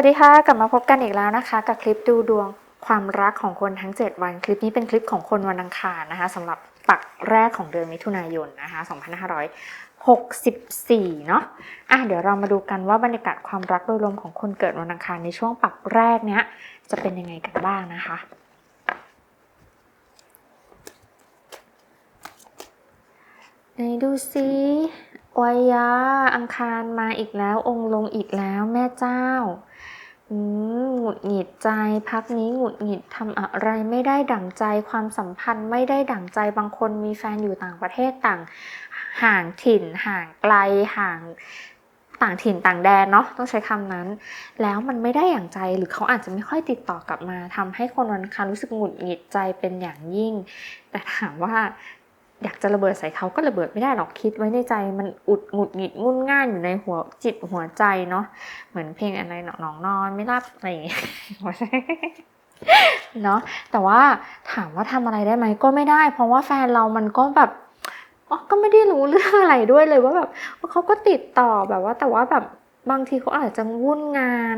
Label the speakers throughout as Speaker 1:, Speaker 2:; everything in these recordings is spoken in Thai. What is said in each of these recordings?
Speaker 1: วัสดีค่ะ กลับมาพบกันอีกแล้วนะคะ กับคลิปดูดวงความรักของคนทั้ง 7 วัน คลิปนี้เป็นคลิปของคนวันอังคารนะคะสำหรับปักแรกของเดือนมิถุนายนนะคะ2564 เนาะอะเดี๋ยวเรามาดูกันว่าบรรยากาศความรักโดยรวมของคนเกิดวันอังคารในช่วงปักแรกเนี้ยจะเป็นยังไงกันบ้างนะคะไหนดูซิวายาอังคารมาอีกแล้วองค์ลงอีกแล้วแม่เจ้า อืมหงุดหงิดใจพักนี้หงุดหงิดทำอะไรไม่ได้ดั่งใจความสัมพันธ์ไม่ได้ดั่งใจบางคนมีแฟนอยู่ต่างประเทศต่าง ห่างถิ่น ห่างไกลห่างต่างถิ่นต่างแดนเนาะต้องใช้คำนั้น แล้วมันไม่ได้อย่างใจหรือเขาอาจจะไม่ค่อยติดต่อกลับมาทำให้คนวันอังคารู้สึกหงุดหงิดใจเป็นอย่างยิ่ง แต่ถามว่า อยากจะระเบิดใส่เขาก็ระเบิดไม่ได้หรอกคิดไว้ในใจมันอุดหงุดหงิดงุนง่านอยู่ในหัวจิตหัวใจเนาะเหมือนเพลงอะไรหนอนนอนไม่รับอะไรอย่างเงี้ยเนาะแต่ว่าถามว่าทำอะไรได้ไหมก็ไม่ได้ เพราะว่าแฟนเรามันก็แบบอ๋อก็ไม่ได้รู้เรื่องอะไรด้วยเลยว่าแบบเขาก็ติดต่อแบบว่าแต่ว่าแบบ บางทีเขาอาจจะวุ่นงาน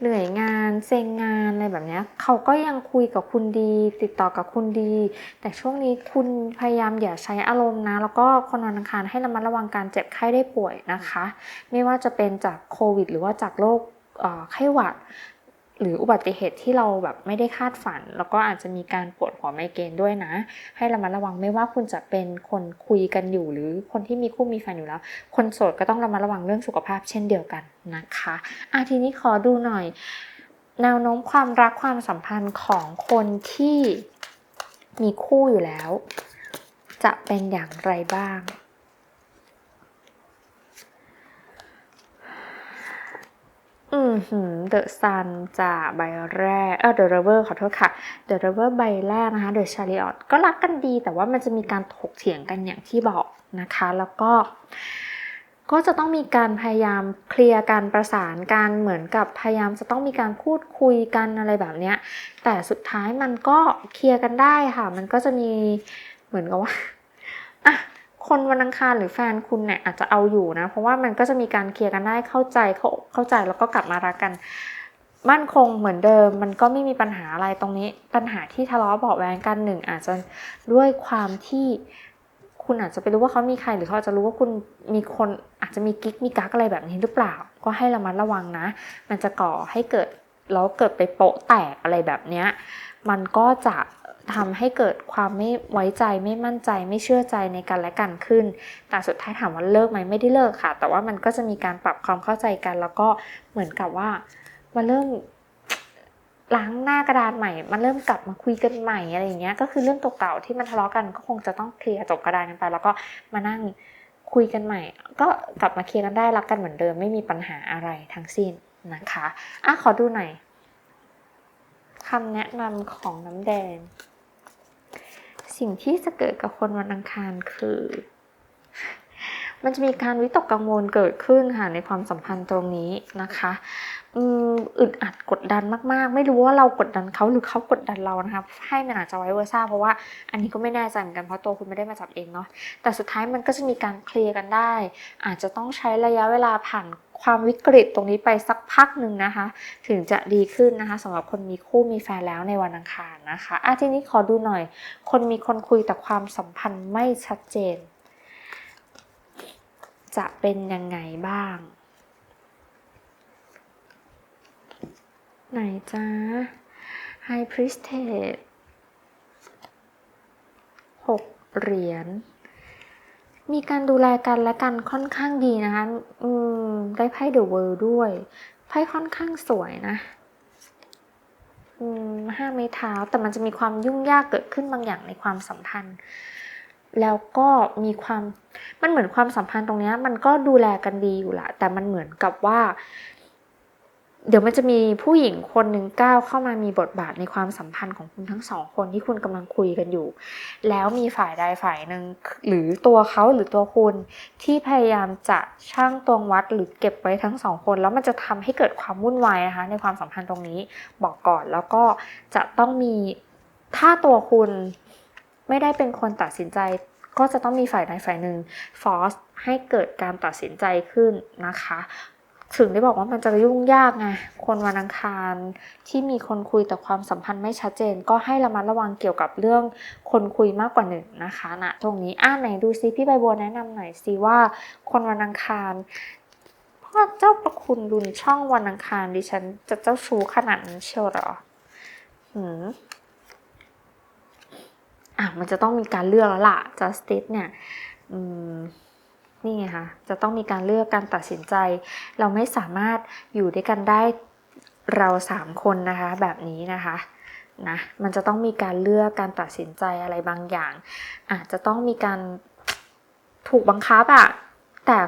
Speaker 1: เหนื่อยงาน เซ็งงานอะไรแบบนี้เขาก็ยังคุยกับคุณดี ติดต่อกับคุณดี แต่ช่วงนี้คุณพยายามอย่าใช้อารมณ์นะ แล้วก็คนวันอังคารให้ระมัดระวังการเจ็บไข้ได้ป่วยนะคะ ไม่ว่าจะเป็นจากโควิด หรือว่าจากโรคไข้หวัด หรืออุบัติเหตุที่เราแบบไม่ได้คาดฝัน แล้วก็อาจจะมีการปวดหัวไมเกรนด้วยนะ ให้ระมัดระวังไม่ว่าคุณจะเป็นคนคุยกันอยู่ หรือคนที่มีคู่มีแฟนอยู่แล้ว คนโสดก็ต้องระมัดระวังเรื่องสุขภาพเช่นเดียวกันนะคะอะทีนี้ขอดูหน่อย แนวโน้มความรักความสัมพันธ์ของคนที่มีคู่อยู่แล้ว จะเป็นอย่างไรบ้าง อืมหืม The Sun จะใบแรก เออ The River ขอโทษค่ะ The River ใบแรกนะคะ The Chariot ก็รักกันดี แต่ว่ามันจะมีการถกเถียงกันอย่างที่บอกนะคะ แล้วก็ ก็จะต้องมีการพยายามเคลียร์การประสานการเหมือนกับพยายามจะต้องมีการพูดคุยกันอะไรแบบเนี้ย แต่สุดท้ายมันก็เคลียร์กันได้ค่ะ มันก็จะมีเหมือนกับว่าอะ คนวันอังคารหรือแฟนคุณเนี่ยอาจจะเอาอยู่นะ เพราะว่ามันก็จะมีการเคลียร์กันได้เข้าใจเข้าเข้าใจแล้วก็กลับมารักกัน มั่นคงเหมือนเดิม มันก็ไม่มีปัญหาอะไรตรงนี้ ปัญหาที่ทะเลาะเบาแวงกันหนึ่งอาจจะด้วยความที่คุณอาจจะไปรู้ว่าเขามีใครหรือเขาอาจจะรู้ว่าคุณมีคนอาจจะมีกิ๊กมีกักอะไรแบบนี้หรือเปล่า ก็ให้ระมัดระวังนะ มันจะก่อให้เกิดแล้วเกิดไปโปะแตกอะไรแบบเนี้ยมันก็จะ ทำให้เกิดความไม่ไว้ใจไม่มั่นใจไม่เชื่อใจในกันและกันขึ้น แต่สุดท้ายถามว่าเลิกไหมไม่ได้เลิกค่ะ แต่ว่ามันก็จะมีการปรับความเข้าใจกัน แล้วก็เหมือนกับว่ามาเริ่มล้างหน้ากระดานใหม่ มันเริ่มกลับมาคุยกันใหม่อะไรอย่างเงี้ย ก็คือเรื่องเก่าๆที่มันทะเลาะกันก็คงจะต้องเคลียร์จบกระดานกันไป แล้วก็มานั่งคุยกันใหม่ ก็กลับมาเคลียร์กันได้รักกันเหมือนเดิมไม่มีปัญหาอะไรทั้งสิ้นนะคะอะขอดูหน่อยคำแนะนำของน้ำแดง สิ่งที่จะเกิดกับคนวันอังคารคือ มันจะมีการวิตกกังวลเกิดขึ้นค่ะในความสัมพันธ์ตรงนี้นะคะอืมอึดอัดกดดันมาก ๆ ไม่รู้ว่าเรากดดันเขาหรือเขากดดันเรานะคะให้มันอาจจะไว้เวอร์ซ่าเพราะว่าอันนี้ก็ไม่แน่ใจเหมือนกันเพราะตัวคุณไม่ได้มาจับเองเนาะแต่สุดท้ายมันก็จะมีการเคลียร์กันได้ อาจจะต้องใช้ระยะเวลาผ่าน ความวิกฤตตรงนี้ไปสักพักหนึ่งนะคะ ถึงจะดีขึ้นนะคะสำหรับคนมีคู่มีแฟนแล้วในวันอังคารนะคะอะทีนี้ขอดูหน่อย คนมีคนคุยแต่ความสัมพันธ์ไม่ชัดเจน จะเป็นยังไงบ้าง ไหนจ้า High Priestess หกเหรียญ มีการดูแลกันและกันค่อนข้างดีนะคะอืมได้ไพ่เดอะเวิร์ด้วย ไพ่ค่อนข้างสวยนะอืมห้าไม้เท้า แต่มันจะมีความยุ่งยากเกิดขึ้นบางอย่างในความสัมพันธ์ แล้วก็มีความ มันเหมือนความสัมพันธ์ตรงนี้มันก็ดูแลกันดีอยู่ละ แต่มันเหมือนกับว่า เดี๋ยวมันจะมีผู้หญิงคนหนึ่งก้าวเข้ามามีบทบาทในความสัมพันธ์ของคุณทั้งสองคนที่คุณกำลังคุยกันอยู่ แล้วมีฝ่ายใดฝ่ายหนึ่งหรือตัวเขาหรือตัวคุณที่พยายามจะช่างตวงวัดหรือเก็บไว้ทั้งสองคน แล้วมันจะทำให้เกิดความวุ่นวายนะคะ ในความสัมพันธ์ตรงนี้บอกก่อนแล้วก็จะต้องมีถ้าตัวคุณไม่ได้เป็นคนตัดสินใจก็จะต้องมีฝ่ายใดฝ่ายหนึ่งฟอสให้เกิดการตัดสินใจขึ้นนะคะ ถึงได้บอกว่ามันจะยุ่งยากไงคนวันอังคารที่มีคนคุยแต่ความสัมพันธ์ไม่ชัดเจน ก็ให้ระมัดระวังเกี่ยวกับเรื่องคนคุยมากกว่าหนึ่งนะคะนะตรงนี้อ่าไหนดูซิพี่ใบบัวแนะนำหน่อยซิว่า คนวันอังคารพ่อเจ้าประคุณดุลช่องวันอังคารดิฉันจะเจ้าชู้ขนาดนั้นเชียวหรอหืมอะมันจะต้องมีการเลือกแล้วล่ะ justice เนี่ย อืม นี่ไงคะจะต้องมีการเลือกการตัดสินใจ เราไม่สามารถอยู่ด้วยกันได้เราสามคนนะคะแบบนี้นะคะนะมันจะต้องมีการเลือกการตัดสินใจอะไรบางอย่าง อาจจะต้องมีการถูกบังคับอะแต่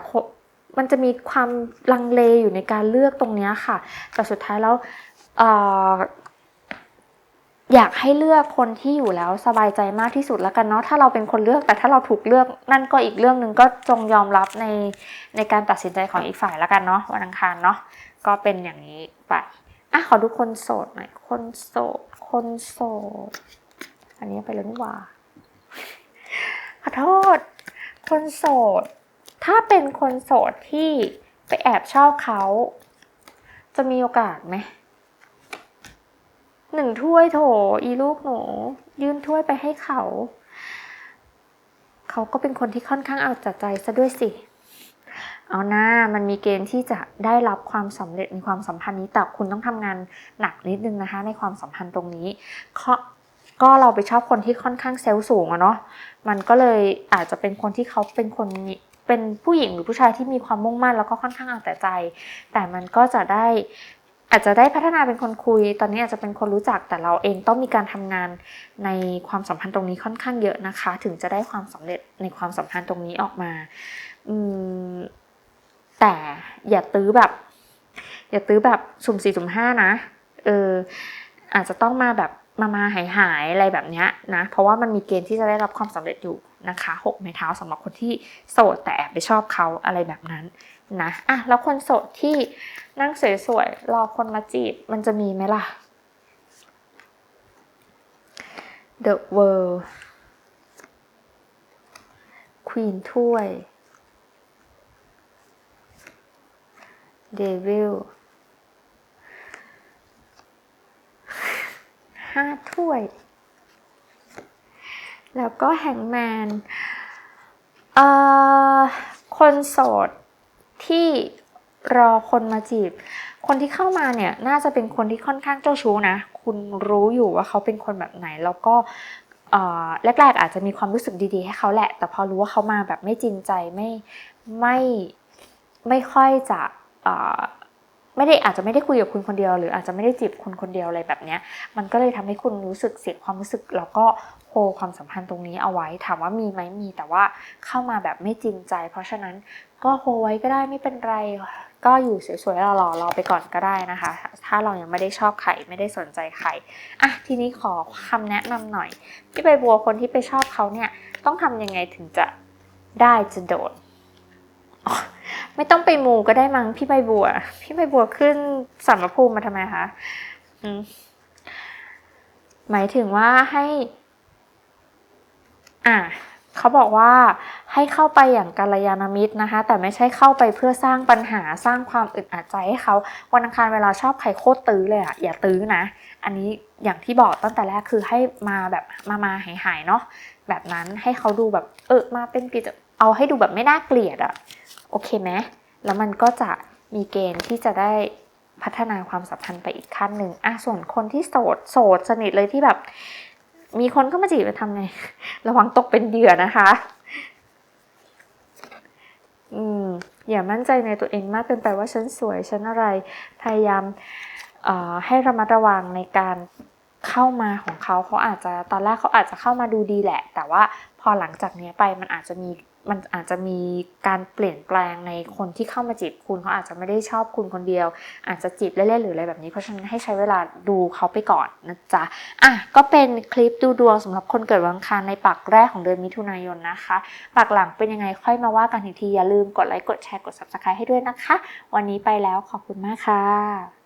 Speaker 1: มันจะมีความลังเลอยู่ในการเลือกตรงนี้ค่ะ แต่สุดท้ายแล้ว อยากให้เลือกคนที่อยู่แล้วสบายใจมากที่สุดแล้วกันเนาะถ้าเราเป็นคนเลือกแต่ถ้าเราถูกเลือกนั่นก็อีกเรื่องหนึ่งก็จงยอมรับในในการตัดสินใจของอีกฝ่ายแล้วกันเนาะวันอังคารเนาะก็เป็นอย่างนี้ไปอะขอดูคนโสดหน่อยคนโสดคนโสดอันนี้ไปเลยนี่ว่าขอโทษ คนโสด ถ้าเป็นคนโสดที่ไปแอบชอบเขา จะมีโอกาสไหม หนึ่งถ้วยโถอีลูกหนู ยื่นถ้วยไปให้เขา เขาก็เป็นคนที่ค่อนข้างเอาจัดใจซะด้วยสิ เอาหน้ามันมีเกณฑ์ที่จะได้รับความสำเร็จในความสัมพันธ์นี้ แต่คุณต้องทำงานหนักนิดนึงนะคะ ในความสัมพันธ์ตรงนี้ก็เราไปชอบคนที่ค่อนข้างเซลล์สูงอะเนาะ มันก็เลยอาจจะเป็นคนที่เขาเป็นคนเป็นผู้หญิงหรือผู้ชายที่มีความมุ่งมั่นแล้วก็ค่อนข้างเอาแต่ใจ แต่มันก็จะได้ อาจจะได้พัฒนาเป็นคนคุย ตอนนี้อาจจะเป็นคนรู้จักแต่เราเองต้องมีการทำงานในความสัมพันธ์ตรงนี้ค่อนข้างเยอะนะคะ ถึงจะได้ความสำเร็จในความสัมพันธ์ตรงนี้ออกมาอืมแต่อย่าตื้อแบบ อย่าตื้อแบบสุ่มสี่สุ่มห้านะเอออาจจะต้องมาแบบมามาหายหายอะไรแบบนี้นะ เพราะว่ามันมีเกณฑ์ที่จะได้รับความสำเร็จอยู่นะคะหกไม้เท้าสำหรับคนที่โสดแต่แอบไปชอบเขาอะไรแบบนั้น นะอะแล้วคนโสดที่นั่งสวยๆรอคนมาจีบมันจะมีไหมล่ะ The World Queen ถ้วย Devil ห้าถ้วย แล้วก็แฮงแมนเอ่อคนโสด ที่รอคนมาจีบ คนที่เข้ามาเนี่ยน่าจะเป็นคนที่ค่อนข้างเจ้าชู้นะ คุณรู้อยู่ว่าเขาเป็นคนแบบไหน แล้วก็แรกๆอาจจะมีความรู้สึกดีๆ ให้เขาแหละ แต่พอรู้ว่าเขามาแบบไม่จริงใจไม่ไม่ไม่ค่อยจะ ไม่ได้อาจจะไม่ได้คุยกับคุณคนเดียว หรืออาจจะไม่ได้จีบคุณคนเดียวอะไรแบบนี้มันก็เลยทำให้คุณรู้สึกเสียความรู้สึก แล้วก็โฮความสัมพันธ์ตรงนี้เอาไว้ ถามว่ามีไหมมีแต่ว่าเข้ามาแบบไม่จริงใจ เพราะฉะนั้นก็โฮไว้ก็ได้ไม่เป็นไรก็อยู่สวยๆหล่อๆรอไปก่อนก็ได้นะคะ ถ้าเรายังไม่ได้ชอบใครไม่ได้สนใจใครอะทีนี้ขอคำแนะนำหน่อยพี่ใบบัวคนที่ไปชอบเขาเนี่ยต้องทำยังไงถึงจะได้จะโดด ไม่ต้องไปมูก็ได้มั้งพี่ใบบัว พี่ใบบัวขึ้นสัมภูมิมาทำไมคะหมายถึงว่าให้ อะเขาบอกว่าให้เข้าไปอย่างกาลยานามิตรนะคะ แต่ไม่ใช่เข้าไปเพื่อสร้างปัญหาสร้างความอึดอัดใจให้เขาวันอังคารเวลาชอบใครโคตรตื้อเลยอะอย่าตื้อนะ อันนี้อย่างที่บอกตั้งแต่แรกคือให้มาแบบมามาหายหายเนาะแบบนั้นให้เขาดูแบบเออมาเป็นกิจ เอาให้ดูแบบไม่น่าเกลียดอะโอเคไหมแล้วมันก็จะมีเกณฑ์ที่จะได้พัฒนาความสัมพันธ์ไปอีกขั้นหนึ่งอะส่วนคนที่โสดโสดสนิทเลยที่แบบ มีคนเข้ามาจีบจะทำไง ระวังตกเป็นเหยื่อนะคะ อืมอย่ามั่นใจในตัวเองมากเกินไปว่าฉันสวยฉันอะไรพยายามให้ระมัดระวังในการเข้ามาของเขาเขาอาจจะตอนแรกเขาอาจจะเข้ามาดูดีแหละ แต่ว่าพอหลังจากนี้ไปมันอาจจะมี มันอาจจะมีการเปลี่ยนแปลงในคนที่เข้ามาจีบคุณเขาอาจจะไม่ได้ชอบคุณคนเดียว อาจจะจีบเล่นๆหรืออะไรแบบนี้เพราะฉะนั้นให้ใช้เวลาดูเขาไปก่อนนะจ๊ะอะก็เป็นคลิปดูดวงสำหรับคนเกิดวันอังคารในปักแรกของเดือนมิถุนายนนะคะปักหลังเป็นยังไงค่อยมาว่ากันอีกทีอย่าลืมกดไลค์กดแชร์กด subscribe ให้ด้วยนะคะ วันนี้ไปแล้วขอบคุณมากค่ะ